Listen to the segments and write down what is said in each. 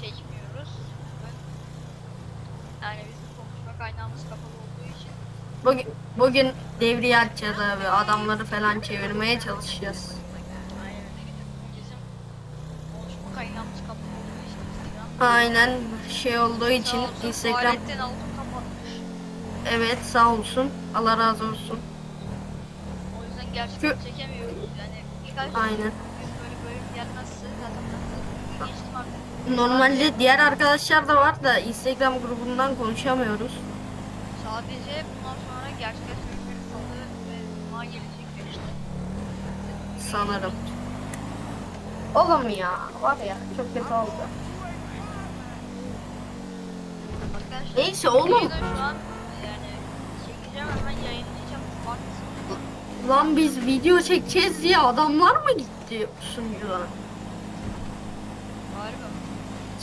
çekmiyoruz. Yani bizim konuşma kaynağımız kapalı olduğu için Bugün, bugün devriye açacağız abi. Adamları falan çevirmeye çalışacağız. aynen şey olduğu için olsun, Instagram evet sağ olsun. Allah razı olsun. O yüzden gerçekten Şu- çekemiyoruz. Yani Aynen. gün böyle bölüm gelmezse zaten ben de geçtim artık. Normalde diğer arkadaşlar da var da Instagram grubundan konuşamıyoruz. Sadece bundan sonra gerçekten sürükleri salı ve cuma gelecekler işte. Sanırım. Oğlum ya var ya çok kötü oldu. Arkadaşlar, Neyse oğlum. Şu an yani çekeceğim hemen yayınlayacağım. Lan biz video çekeceğiz diye adamlar mı gitti sunucudan?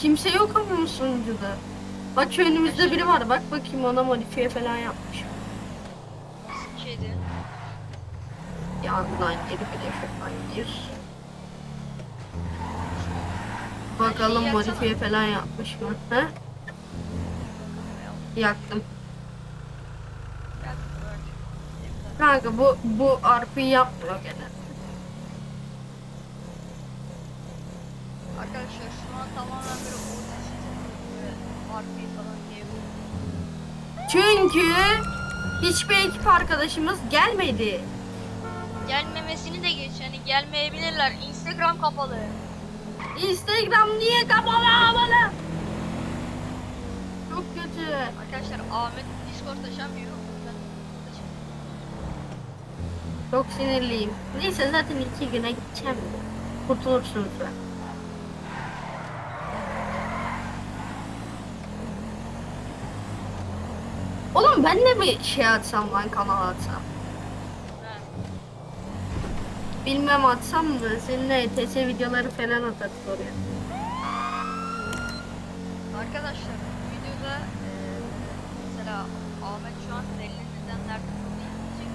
Kimse yok ama sunucuda. Bak şu önümüzde biri var. Bak bakayım ona modifiye falan yapmış. Nasıl şeydi? Yandan geri şuradan gir. Bakalım Şey modifiye falan yapmış mı? He? Yaktım. Kanka bu bu RP'yi yapmıyor gene. Arkadaşlar şu an tamamen böyle falan diye Çünkü hiçbir ekip arkadaşımız gelmedi. Gelmemesini de geç yani gelmeyebilirler. Instagram kapalı. Instagram niye kapalı bana? Çok kötü. Arkadaşlar Ahmet Discord açamıyor. o yüzden açamıyor. Çok sinirliyim. Neyse zaten iki güne gideceğim. Kurtulursunuz be. Oğlum ben de mi şey atsam lan kanal atsam? Ha. Bilmem atsam mı? Seninle ETS videoları falan atarız oraya. Arkadaşlar bu videoda e, mesela Ahmet şu an belli nedenlerden dolayı gidecek.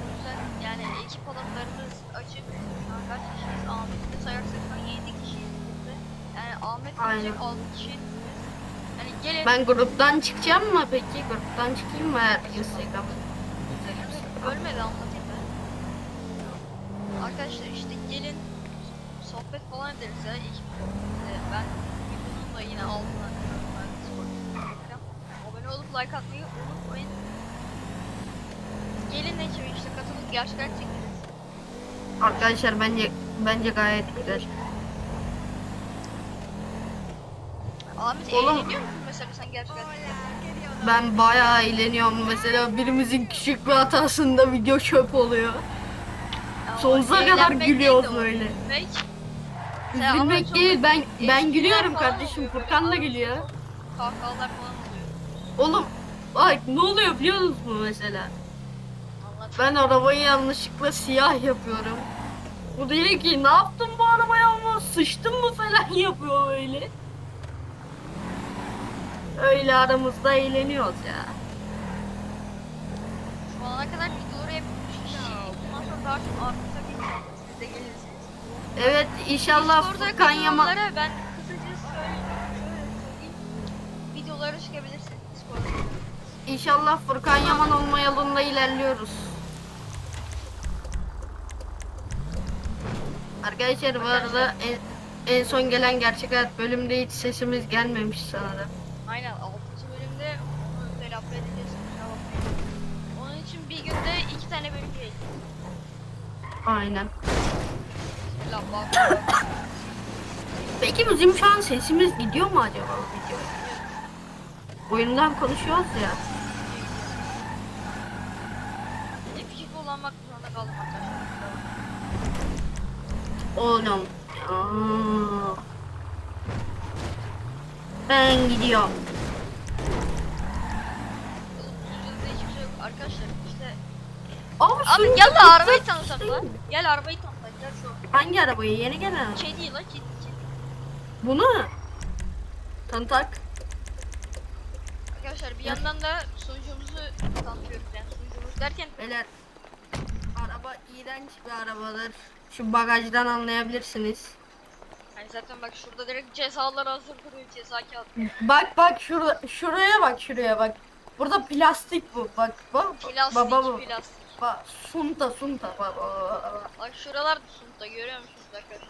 O yüzden yani ekip alanlarımız açık. Şu an kaç kişiyiz? Ahmet'i de sayarsak şu an 7 kişiyiz. Yani Ahmet gelecek Aynen. 6 kişi. Gelin Ben gruptan çıkacağım mı peki? Gruptan çıkayım mı Instagram? Ölmedi anlatayım ben. Arkadaşlar işte gelin sohbet falan ederiz ya. İlk, e, ben videonun da yine altına. Abone olup like atmayı unutmayın. Gelin ekibi işte katılıp gerçekten çekeriz. Arkadaşlar bence bence gayet güzel. Ahmet Oğlum. eğleniyor musun mesela sen gerçekten? Ben bayağı eğleniyorum. Mesela birimizin küçük bir hatasında video çöp oluyor. Ya Sonsuza kadar eğlenmek değil de gülüyoruz o, böyle. gülmek. Sen ama Üzülmek çok değil ben ben espriler gülüyorum falan kardeşim. oluyor böyle. Furkan da gülüyor. Kahkahalar falan oluyor. Oğlum bak ne oluyor biliyor musun mesela? Anlat. Ben arabayı yanlışlıkla siyah yapıyorum. Bu diyor ki ne yaptın bu arabaya ama sıçtın mı falan yapıyor öyle. Öyle aramızda eğleniyoruz ya. Şu ana kadar videoları hep kişi. Bundan sonra daha çok artsa bilmiyorum. Siz de gelirsiniz. Evet inşallah Furkan Yaman ben kısaca şöyle söyleyeyim. Videolara çıkabilirsiniz. İnşallah Furkan Yaman olma yolunda ilerliyoruz. Arkadaşlar bu arada en, en son gelen gerçek hayat bölümde hiç sesimiz gelmemiş sanırım. Aynen 6. bölümde onu telafi edeceğiz. Onun için bir günde iki tane bölüm gelecek. Aynen. Bismillah bak. Peki bizim şu an sesimiz gidiyor mu acaba videoya? Oyundan konuşuyoruz ya. Epic kullanmak zorunda kaldım arkadaşlar. Oğlum. Aa. Ben gidiyorum. Sunucuda hiçbir şey yok. Arkadaşlar işte. Abi, gel de çok arabayı tanısak değil lan. Gel arabayı tanısak. Gel şu. Hangi arabayı? Yeni gelen. Kedi lan kedi kedi. Bunu? Tanıtak. Arkadaşlar bir yandan da sunucumuzu tanıtıyoruz yani sunucumuz derken Beyler araba iğrenç bir arabadır. Şu bagajdan anlayabilirsiniz. Zaten bak şurada direkt cezalar hazır duruyor ceza kağıdı. Bak bak şurada şuraya bak şuraya bak. Burada plastik bu. Bak bak. Plastik Baba bu. plastik. Bak sunta sunta bak. bak, şuralar da sunta görüyor musunuz arkadaşlar?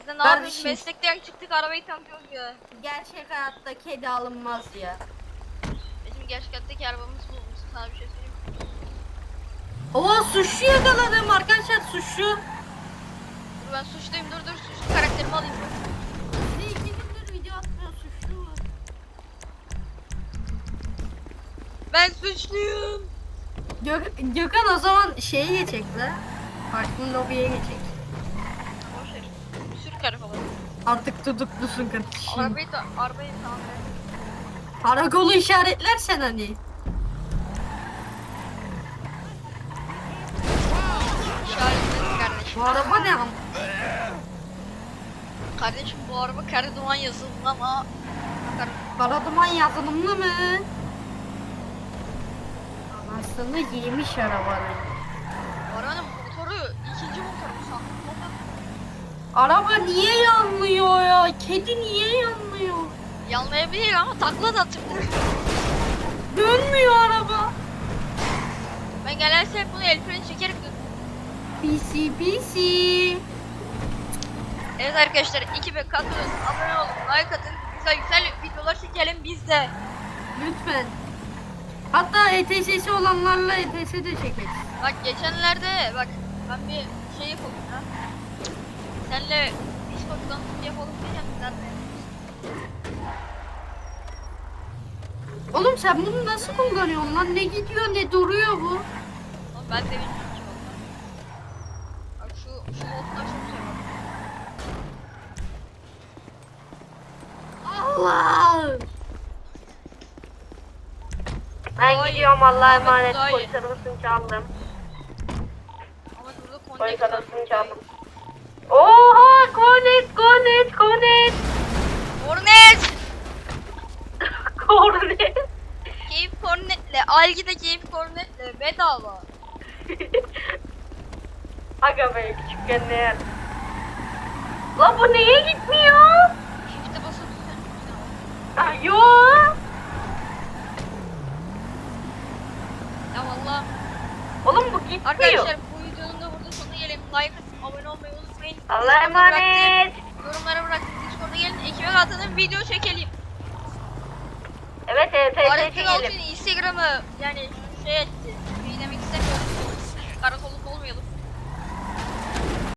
Biz de ne yapıyoruz? şimdi- Meslekten çıktık arabayı tanıtıyoruz ya. Gerçek hayatta kedi alınmaz ya. Bizim gerçek hayattaki arabamız bu. Sana bir şey söyleyeyim mi? Oo suçlu yakaladım arkadaşlar suçlu. Ben suçluyum dur dur suçlu karakterimi alayım. De iki gündür video atmıyor suçlu. Ben suçluyum. Gök, Gökhan o zaman şeye geçecek la. Farklı lobiye geçecek. Boş ver. Sür karakola. Artık tutuklusun kardeşim. Arabayı da arabayı tamam. Karakolu işaretlersen hani. İşaretledim kardeşim. Bu araba ne am? Kardeşim bu araba Karaduman yazıldı ama Kar- Karaduman yazılımlı mı? Anasını yemiş arabanın. arabanın motoru ikinci sandım. Motor Araba niye yanmıyor ya? Kedi niye yanmıyor? yanlayabilir ama takla da atıyor. Dönmüyor araba. Ben hep bunu el freni çekerek dön- Pisi pisi. Evet arkadaşlar 2000 katılın, abone olun, like atın, güzel güzel videolar çekelim biz de. Lütfen. Hatta ETS'si olanlarla ETS de çekeriz. Bak geçenlerde bak ben bir şey yapalım ya. Senle Discord'dan yapalım diyeceğim de. Oğlum sen bunu nasıl kullanıyorsun lan? Ne gidiyor ne duruyor bu? Ama ben de bilmiyorum ki valla. Bak şu, şu modda çok seviyorum. Allah! Ben Ay, gidiyorum Allah'a Ahmet emanet. daha iyi. Polis arabasını çaldım. Ama burada Polis konnek arabasını çaldım. Oha! Kornet, kornet, kornet! Hornet! Kornet! Keyif Hornet'le, Algi'de Keyif Hornet'le bedava. Aga be küçükken ne yer? Lan bu niye gitmiyor? Yo! Ya valla Oğlum bu gitmiyor. arkadaşlar bu videonun da burada sonuna gelelim. Like atıp abone olmayı unutmayın. Allah'a emanet. Yorumlara bıraktım. Discord'a gelin. Ekibe katılın. Video çekelim. Evet evet evet Alettin. Altun Instagram'ı yani şey etti. Bir demek istemiyorum. Karakolu